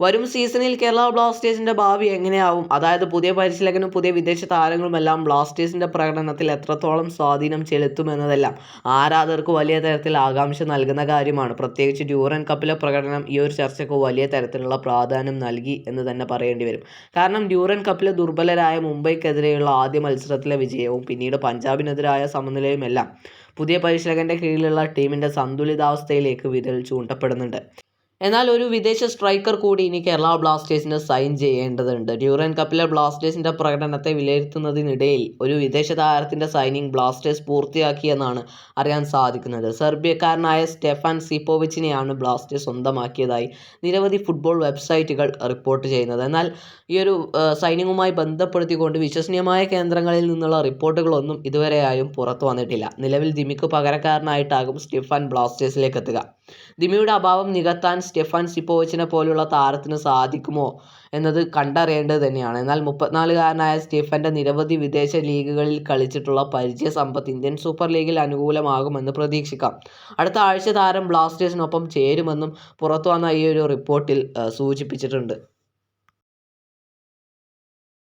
വരും സീസണിൽ കേരള ബ്ലാസ്റ്റേഴ്സിന്റെ ഭാവി എങ്ങനെയാവും? അതായത് പുതിയ പരിശീലകനും പുതിയ വിദേശ താരങ്ങളും എല്ലാം ബ്ലാസ്റ്റേഴ്സിന്റെ പ്രകടനത്തിൽ എത്രത്തോളം സ്വാധീനം ചെലുത്തുമെന്നതെല്ലാം ആരാധകർക്ക് വലിയ തരത്തിൽ ആകാംക്ഷ നൽകുന്ന കാര്യമാണ്. പ്രത്യേകിച്ച് ഡ്യൂറൻ കപ്പിലെ പ്രകടനം ഈ ഒരു ചർച്ചയ്ക്ക് വലിയ തരത്തിലുള്ള പ്രാധാന്യം നൽകി എന്ന് തന്നെ പറയേണ്ടി വരും. കാരണം ഡ്യൂറൻ കപ്പിലെ ദുർബലരായ മുംബൈക്കെതിരെയുള്ള ആദ്യ മത്സരത്തിലെ വിജയവും പിന്നീട് പഞ്ചാബിനെതിരായ സമനിലയുമെല്ലാം പുതിയ പരിശീലകന്റെ കീഴിലുള്ള ടീമിന്റെ സന്തുലിതാവസ്ഥയിലേക്ക് വിരൽ ചൂണ്ടപ്പെടുന്നുണ്ട്. എന്നാൽ ഒരു വിദേശ സ്ട്രൈക്കർ കൂടി ഇനി കേരള ബ്ലാസ്റ്റേഴ്സിന് സൈൻ ചെയ്യേണ്ടതുണ്ട്. ഡ്യൂറൻ കപ്പിലെ ബ്ലാസ്റ്റേഴ്സിന്റെ പ്രകടനത്തെ വിലയിരുത്തുന്നതിനിടയിൽ ഒരു വിദേശ താരത്തിന്റെ സൈനിങ് ബ്ലാസ്റ്റേഴ്സ് പൂർത്തിയാക്കിയെന്നാണ് അറിയാൻ സാധിക്കുന്നത്. സെർബിയക്കാരനായ സ്റ്റെഫാൻ സിപ്പോവിച്ചിനെയാണ് ബ്ലാസ്റ്റേഴ്സ് സ്വന്തമാക്കിയതായി നിരവധി ഫുട്ബോൾ വെബ്സൈറ്റുകൾ റിപ്പോർട്ട് ചെയ്യുന്നത്. എന്നാൽ ഈ ഒരു സൈനിങ്ങുമായി ബന്ധപ്പെടുത്തിക്കൊണ്ട് വിശ്വസനീയമായ കേന്ദ്രങ്ങളിൽ നിന്നുള്ള റിപ്പോർട്ടുകളൊന്നും ഇതുവരെയായും പുറത്തു വന്നിട്ടില്ല. നിലവിൽ ദിമിക്ക് പകരക്കാരനായിട്ടാകും സ്റ്റെഫാൻ ബ്ലാസ്റ്റേഴ്സിലേക്ക് എത്തുക ദിമിയുടെ അഭാവം നികത്താൻ സ്റ്റെഫാൻ സിപ്പോവിച്ചിനെ പോലുള്ള താരത്തിന് സാധിക്കുമോ എന്നത് കണ്ടറിയേണ്ടത് തന്നെയാണ്. എന്നാൽ മുപ്പത്തിനാലുകാരനായ സ്റ്റെഫന്റെ നിരവധി വിദേശ ലീഗുകളിൽ കളിച്ചിട്ടുള്ള പരിചയ സമ്പത്ത് ഇന്ത്യൻ സൂപ്പർ ലീഗിൽ അനുകൂലമാകുമെന്ന് പ്രതീക്ഷിക്കാം. അടുത്ത ആഴ്ച താരം ബ്ലാസ്റ്റേഴ്സിനൊപ്പം ചേരുമെന്നും പുറത്തു വന്ന ഈ ഒരു റിപ്പോർട്ടിൽ സൂചിപ്പിച്ചിട്ടുണ്ട്.